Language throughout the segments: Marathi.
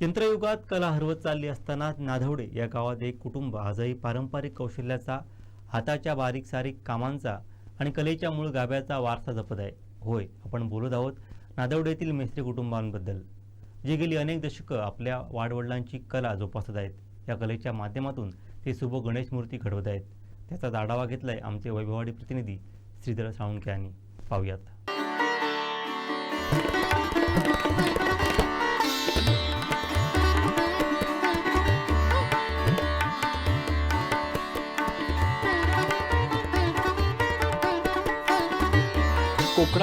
यंत्रयुगात कला हरवत चालली असताना नाधवडे या गावात एक कुटुंब आजही पारंपरिक कौशल्याचा हाताच्या बारीक सारीक कामांचा आणि कलेच्या मूळ गाभ्याचा वारसा जपत आहे. होय आपण बोलत आहोत नादवडेतील मेस्त्री कुटुंबांबद्दल जे गेली अनेक दशकं आपल्या वाडवडिलांची कला जोपासत आहेत. या कलेच्या माध्यमातून ते शुभ गणेश मूर्ती घडवत आहेत. त्याचा आढावा घेतलाय आमचे वैभववाडी प्रतिनिधी श्रीधर साळुंके यांनी. पाहूयात.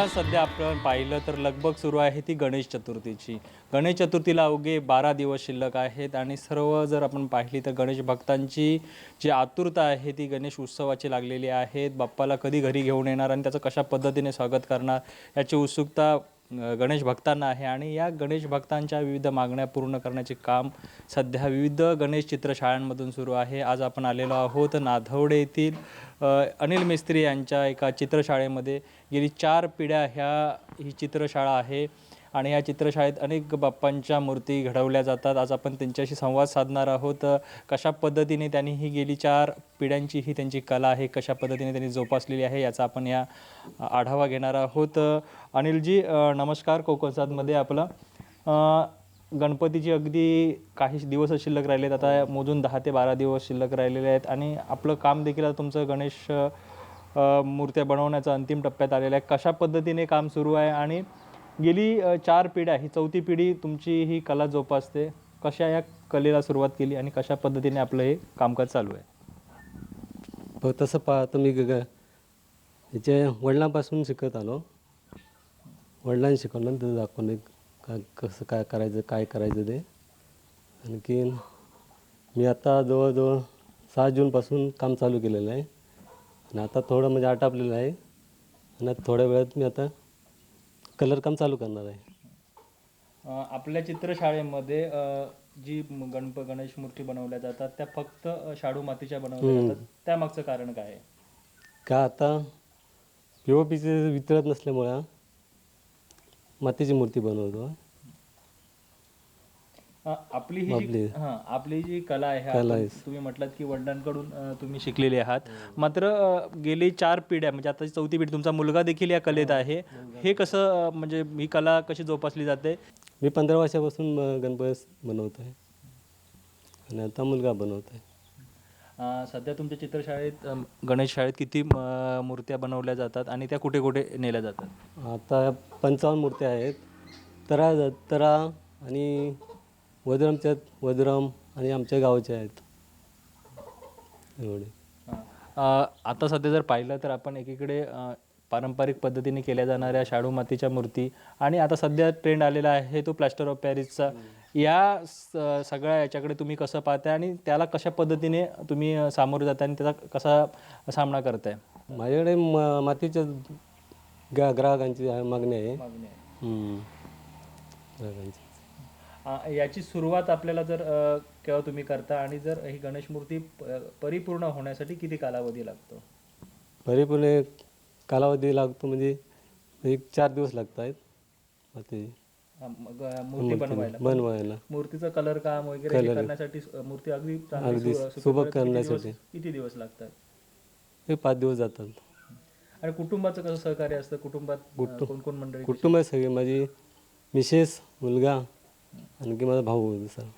कोकणात सध्या आपण पाहिलं तर लगबग सुरू आहे ती गणेश चतुर्थीची. गणेश चतुर्थीला अवघे बारा दिवस शिल्लक आहेत आणि सर्व जर आपण पाहिली तर गणेश भक्तांची जी आतुरता आहे ती गणेश उत्सवाची लागलेली आहे. बाप्पाला कधी घरी घेऊन येणार आणि त्याचं कशा पद्धतीने स्वागत करणार याची उत्सुकता गणेश भक्तांना आहे. आणि या गणेश भक्तांच्या विविध मागण्या पूर्ण करण्याचे काम सध्या विविध गणेश चित्रशाळांमधून सुरू आहे. आज आपण आलेलो आहोत नाधवडे येथील अनिल मिस्त्री यांच्या एका चित्रशाळेमध्ये गेली चार पिढ्या ह्या ही चित्रशाळा आहे. आणि या चित्रशाळेत अनेक बाप्पांच्या मूर्ती घडवल्या जातात. आज आपण त्यांच्याशी संवाद साधणार आहोत. कशा पद्धतीने त्यांनी ही गेली चार पिढ्यांची ही त्यांची कला आहे कशा पद्धतीने त्यांनी जोपासलेली आहे याचा आपण या आढावा घेणार आहोत. अनिलजी नमस्कार कोकणसादमध्ये आपलं. गणपतीची अगदी काही दिवस शिल्लक राहिलेत. आता मोजून दहा ते बारा दिवस शिल्लक राहिलेले आहेत आणि आपलं काम देखील आता तुमचं गणेश मूर्त्या बनवण्याचा अंतिम टप्प्यात आलेलं आहे. कशा पद्धतीने काम सुरू आहे आणि गेली चार पिढ्या ही चौथी पिढी तुमची ही कला जोपासते. कशा या कलेला सुरुवात केली आणि कशा पद्धतीने आपलं हे कामकाज चालू आहे? तसं पाहतो मी ग याचे वडिलांपासून शिकत आलो वडिलांनी शिकवलं ते दाखवलं का कसं काय करायचं काय करायचं ते. आणखीन मी आता जवळजवळ सहा जूनपासून काम चालू केलेलं आहे. आणि आता थोडं म्हणजे आटापलेलं आहे. आणि आता थोड्या वेळात मी आता कलर काम चालू करणार आहे. अ, आपल्या चित्रशाळेमध्ये अ, जी म- गणप गणेश मूर्ती बनवल्या जातात त्या फक्त अ, शाडू मातीच्या बनवल्या जातात. त्यामागचं कारण काय आहे? का आता पी ओ पीचे वितरत नसल्यामुळं मातीची मूर्ती बनवतो. अ, आपली ही जी हा आपली जी कला आहे कला आपण-. तुम्ही म्हटलात की वडिलांकडून अ, तुम्ही शिकलेले आहात. मात्र अ, गेली चार पिढ्या म्हणजे आता चौथी पिढी तुमचा मुलगा देखील या कलेत आहे. हे कसं अ, म्हणजे ही कला कशी जोपासली जाते? मी पंधरा वर्षापासून अ, गणपती बनवतो आहे आणि आता मुलगा बनवतो आहे सध्या तुमच्या चित्रशाळेत गणेश शाळेत किती मूर्त्या बनवल्या जातात आणि त्या कुठे कुठे नेल्या जातात? आता पंचावन्न मूर्त्या आहेत. तरा तरा आणि वद्रमच्यात वद्रम आणि आमच्या गावच्या आहेत. एवढे. आता सध्या जर पाहिलं तर आपण एकीकडे पारंपरिक पद्धतीने केल्या जाणाऱ्या शाडू मातीच्या मूर्ती आणि आता सध्या ट्रेंड आलेला आहे तो प्लॅस्टर ऑफ पॅरिसचा या स- सगळ्या याच्याकडे तुम्ही कसं पाहताय आणि त्याला कशा पद्धतीने तुम्ही सामोरे जाताय आणि त्याचा कसा सामना करताय? माझ्याकडे म मातीच्या गा ग्राहकांची आहे- मागणी आहे. हम्म. ग्राहकांची. अ, याची सुरुवात आपल्याला जर अ, केव्हा तुम्ही करता आणि जर ही गणेश मूर्ती प- परिपूर्ण होण्यासाठी किती कालावधी लागतो? परिपूर्ण एक कालावधी लागतो म्हणजे एक चार दिवस लागत आहेत मग, अ, मूर्ती बनवायला. बनवायला. मूर्तीचं कलर काम वगैरे हे करण्यासाठी अ, मूर्ती अगदी चांगली अगदी सु- सुबक किती दिवस- करण्यासाठी. किती दिवस लागतात? हे पाच दिवस जातात. आणि कुटुंबाचं कसं सहकार्य असतं? कुटुंबात अ, कोण कोण मंडळी? कुटुंब आहे सगळे. माझी मिसेस मुलगा आणखी माझा भाऊ दुसरा.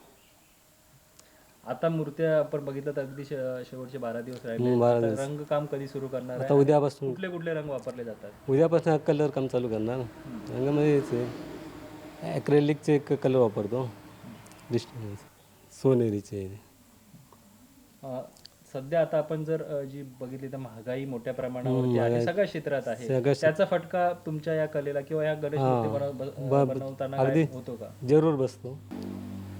आता मूर्त्या आपण बघितलं तर अगदी शे- शेवटचे बारा दिवस राहिले. बारा दिवस. रंगकाम कधी सुरू करणार आता उद्यापासून. कुठले कुठले रंग वापरले जातात? उद्यापासून कलर काम चालू करणार. रंगामध्ये हेच आहे. ॲक्रेलिकचे एक कलर वापरतो. सोनेरीचे. अ, सध्या आता आपण जर अ, जी बघितली तर महागाई मोठ्या प्रमाणावरती आहे सगळ्या क्षेत्रात आहे. सगळ्या त्याचा फटका तुमच्या या कलेला किंवा या गणेश मूर्ती बनव- ब- अ, बनवताना काय. होतो का? जरूर बसतो.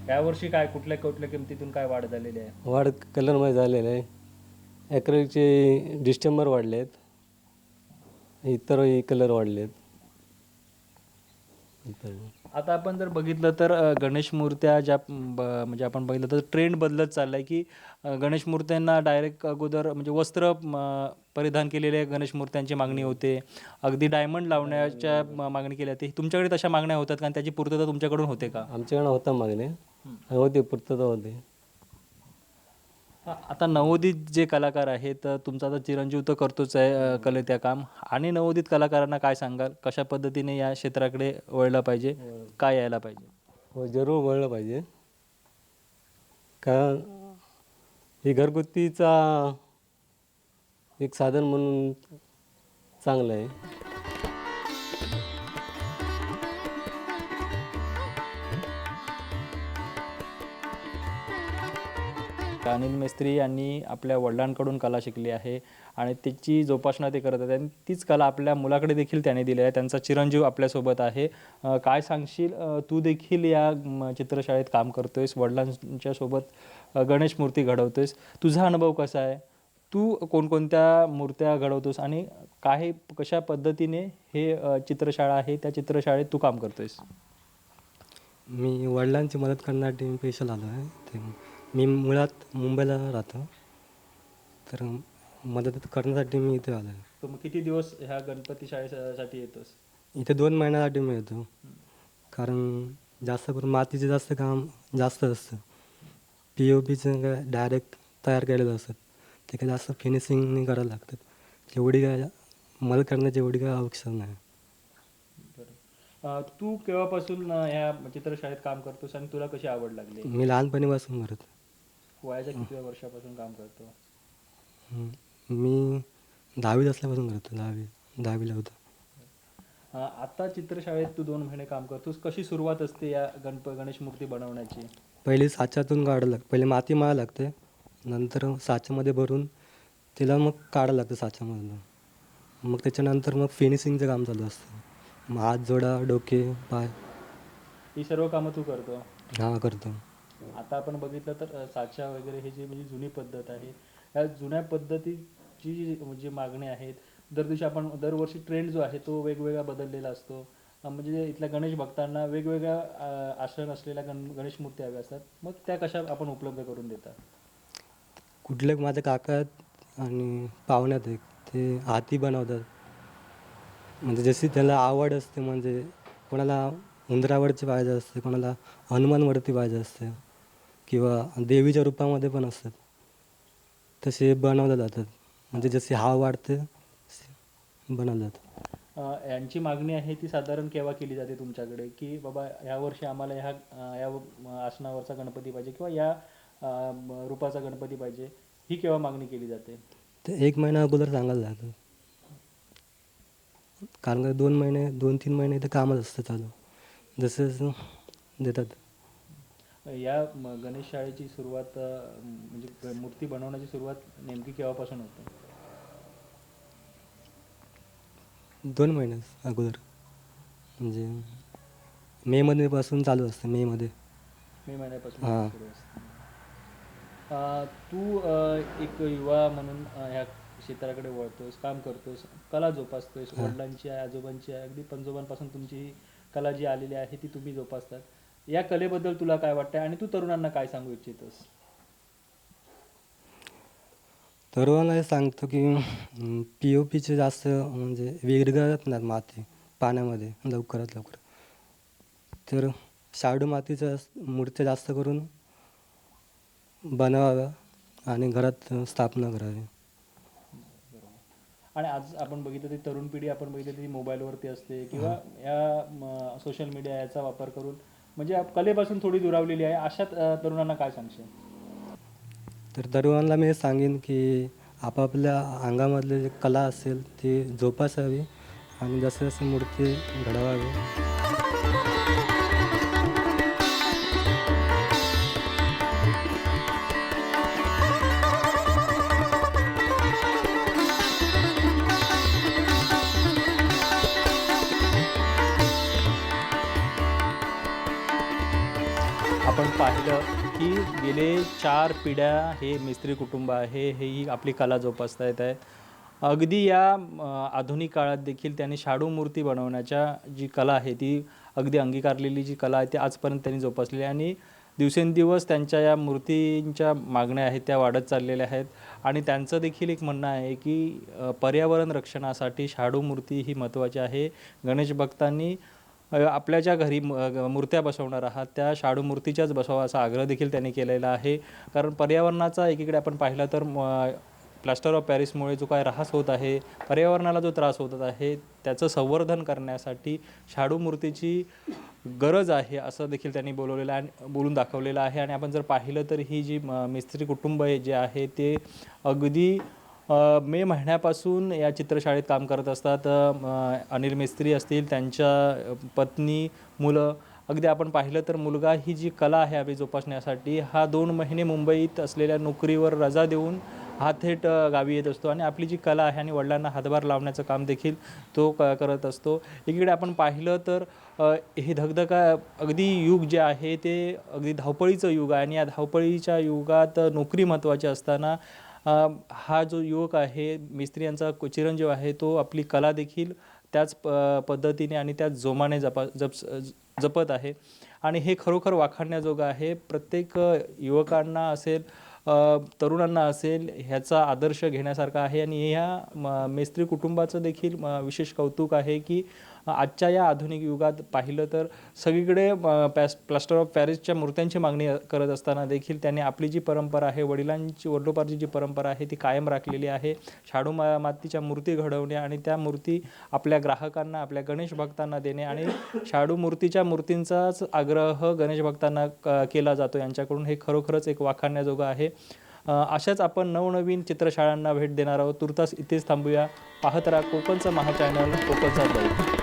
यावर्षी काय कुठल्या कुठल्या किमतीतून काय वाढ झालेली आहे? वाढ कलरमध्ये झालेलं आहे. ॲक्रेलिकचे डिस्टेंबर वाढले आहेत इतरही कलर वाढले आहेत आता आपण जर बघितलं तर अ, गणेश मूर्त्या ज्या ब- म्हणजे आपण बघितलं तर ट्रेंड बदलत चाललाय की अ, गणेश मूर्त्यांना डायरेक्ट अगोदर म्हणजे वस्त्र म, परिधान केलेल्या गणेश मूर्त्यांची मागणी होते. अगदी डायमंड लावण्याच्या म- मागणी केल्या जाते तुमच्याकडे तशा मागण्या होतात का? आणि त्याची पूर्तता तुमच्याकडून होते का? आमच्याकडं होता मागणे. होते पुरतं होते. आ- आता नवोदित जे कलाकार आहेत तर तुमचा आता चिरंजीव तर करतोच आहे अ, कलेत त्या काम. आणि नवोदित कलाकारांना काय सांगाल? कशा पद्धतीने या क्षेत्राकडे वळलं पाहिजे? काय यायला पाहिजे? हो जरूर वळलं पाहिजे. कारण हे घरगुतीचा एक साधन म्हणून चांगलं आहे. अनिल मेस्त्री यांनी आपल्या वडिलांकडून कला शिकली आहे आणि त्याची जोपासना ते करत आहेत. आणि तीच कला आपल्या मुलाकडे देखील त्याने दिली आहे. त्यांचा चिरंजीव आपल्यासोबत आहे. काय सांगशील? तू देखील या चित्रशाळेत काम करतोयस. वडिलांच्या सोबत गणेश मूर्ती घडवतोयस. तुझा अनुभव कसा आहे? तू कोणकोणत्या मूर्त्या घडवतोस आणि काही कशा पद्धतीने हे चित्रशाळा आहे? त्या चित्रशाळेत तू काम करतोयस. मी वडिलांची मदत करण्यासाठी मी पेशल आलो आहे ते मी मुळात मुंबईला राहतो. तर मदत करण्यासाठी मी इथे आलो आहे तर मग किती दिवस ह्या गणपती शाळेसाठी येतोस? इथे दोन महिन्यासाठी मी येतो. कारण जास्त करून मातीचं जास्त काम जास्त असतं. पी ओ पीचं काय डायरेक्ट तयार केलेलं असतं. ते काय जास्त फिनिशिंगने करायला लागतात एवढी काय मदत करण्याची एवढी काय आवश्यकता नाही. अ, तू केव्हापासून अ, ह्या चित्रशाळेत काम करतोस आणि तुला कशी आवड लागली? मी लहानपणीपासून करत वयाच्या किती वर्षापासून काम करतो. मी दहावीत असल्यापासून करतो दहावी दहावीला होतो. आता चित्रशाळेत तू दोन महिने काम करतोस. कशी सुरुवात असते या गणप गणेश मूर्ती बनवण्याची? पहिले साच्यातून काढायला लागतं. पहिले माती माळायला लागते. नंतर साच्यामध्ये भरून तिला मग काढायला लागतं साच्यामधून. मग त्याच्यानंतर मग फिनिशिंगचं काम चालू असतं. मग हात जोडा डोके पाय. ही सर्व कामं तू करतो? हा करतो. आता आपण बघितलं तर साचा वगैरे हे जे म्हणजे जुनी पद्धत आहे या जुन्या पद्धतीची जी म्हणजे मागणी आहेत दर दिवशी आपण दरवर्षी ट्रेंड जो आहे तो वेगवेगळा बदललेला असतो. म्हणजे इथल्या गणेश भक्तांना वेगवेगळ्या अ, आश्रम असलेल्या गण गणेश मूर्ती हव्या असतात. मग त्या कशा आपण उपलब्ध करून देतात? कुठले माझे काका आणि पाहुण्यात एक ते हाती बनवतात. म्हणजे जशी त्याला आवड असते म्हणजे कोणाला उंदरावरची पाहिजे असते कोणाला हनुमानवरती पाहिजे असते. किंवा देवीच्या रूपामध्ये पण असतात. तसे बनवले जातात. म्हणजे जशी हाव वाढते बनवले जातात. अ, यांची मागणी आहे ती साधारण केव्हा केली जाते तुमच्याकडे? की बाबा ह्या वर्षी आम्हाला ह्या अ, या आसनावरचा गणपती पाहिजे किंवा या अ, म- रूपाचा गणपती पाहिजे ही केव्हा मागणी केली जाते? ते एक महिना अगोदर सांगायला जातं. कारण का दोन महिने दोन तीन महिने ते कामच असतं चालू. जसं जसं देतात. या म- गणेश शाळेची सुरुवात अ, म्हणजे मूर्ती बनवण्याची सुरुवात नेमकी केव्हापासून होते? दोन महिने अगोदर. म्हणजे मे मध्ये पासून चालू असतं मे मध्ये. मे महिन्यापासून हां. सुरू असते. अ, तू अ, एक युवा म्हणून अ, ह्या क्षेत्राकडे वळतोस काम करतोस कला जोपासतोस वडिलांची आहे आजोबांची आहे अगदी पंजोबांपासून तुमची ही कला जी आलेली आहे ती तुम्ही जोपासतात. या कलेबद्दल तुला काय वाटतंय आणि तू तरुणांना काय सांगू इच्छितोस? तरुणाला हे सांगतो की पी ओ पीचे जास्त म्हणजे विरघळत नाहीत माती पाण्यामध्ये लवकरात लवकर. तर शाडू मातीच्या मूर्त्या जास्त करून बनवाव्या आणि घरात स्थापना करावी. आणि आज आपण बघितलं ती तरुण पिढी आपण बघितलं ती मोबाईलवरती असते किंवा या सोशल मीडिया याचा वापर करून म्हणजे कलेपासून थोडी दुरावलेली आहे. अशा तरुणांना काय सांगशील? तर तरुणांना मी सांगेन की आपापल्या अंगामधले जे कला असेल ती जोपासावी आणि जसं जसं मूर्ती घडवावी. आपण पाहिलं की गेले चार पिढ्या हे मिस्त्री कुटुंब आहे हे ही आपली कला जोपासता येत आहे. अगदी या आधुनिक काळात देखील त्यांनी शाडू मूर्ती बनवण्याच्या जी कला आहे ती अगदी अंगीकारलेली जी कला आहे ती आजपर्यंत त्यांनी जोपासलेली आहे. आणि दिवसेंदिवस त्यांच्या या मूर्तींच्या मागण्या आहेत त्या वाढत चाललेल्या आहेत. आणि त्यांचं देखील एक म्हणणं आहे की पर्यावरण रक्षणासाठी शाडू मूर्ती ही महत्त्वाची आहे. गणेश भक्तांनी आपल्या ज्या घरी म- मूर्त्या बसवणार आहात त्या शाडू मूर्तीच्याच बसवा असा आग्रह देखील त्यांनी केलेला आहे. कारण पर्यावरणाचा एकीकडे आपण पाहिलं तर म- प्लास्टर ऑफ पॅरिसमुळे जो काय ऱ्हास होत आहे पर्यावरणाला जो त्रास होत आहे त्याचं संवर्धन करण्यासाठी शाडू मूर्तीची गरज आहे असं देखील त्यांनी बोलवलेलं आहे आणि बोलून दाखवलेलं आहे. आणि आपण जर पाहिलं तर ही जी मिस्त्री कुटुंब आहे जे आहे ते अगदी मे महिन्यापासून या चित्रशाळेत काम करत असतात. अनिल मिस्त्री असतील त्यांच्या पत्नी मुलं. अगदी आपण पाहिलं तर मुलगा ही जी कला आहे आपली जोपासण्यासाठी हा दोन महिने मुंबईत असलेल्या नोकरीवर रजा देऊन हा थेट गावी येत असतो. आणि आपली जी कला आहे आणि वडिलांना हातभार लावण्याचं काम देखील तो क करत असतो. एकीकडे आपण पाहिलं तर हे धगधगा अगदी युग जे आहे ते अगदी धावपळीचं युग आहे. आणि या धावपळीच्या युगात नोकरी महत्त्वाची असताना हा जो युवक आहे मिस्त्री यांचा चिरंजीव आहे तो आपली कला देखील त्याच प पद्धतीने आणि त्याच जोमाने जपा जप जपत आहे. आणि हे खरोखर वाखाणण्याजोगं आहे. प्रत्येक युवकांना असेल तरुणांना असेल ह्याचा आदर्श घेण्यासारखा आहे. आणि ह्या म- मेस्त्री कुटुंबाचं देखील विशेष कौतुक आहे की आजच्या या आधुनिक युगात पाहिलं तर सगळीकडे पॅस प्लास्टर ऑफ पॅरिसच्या मूर्त्यांची मागणी करत असताना देखील त्यांनी आपली जी परंपरा आहे वडिलांची वडलोपारची जी परंपरा आहे ती कायम राखलेली आहे. शाडू मा मातीच्या मूर्ती घडवणे आणि त्या मूर्ती आपल्या ग्राहकांना आपल्या गणेश भक्तांना देणे आणि शाडू मूर्तीच्या मूर्तींचाच आग्रह गणेश भक्तांना क- केला जातो. यांच्याकडून हे खरोखरच एक वाखाणण्याजोगं आहे. अशाच आपण नवनवीन चित्रशाळांना भेट देणार आहोत. तुर्तास इथेच थांबूया. पाहत राहा कोकणचं महा चॅनल कोकणचा लाईव्ह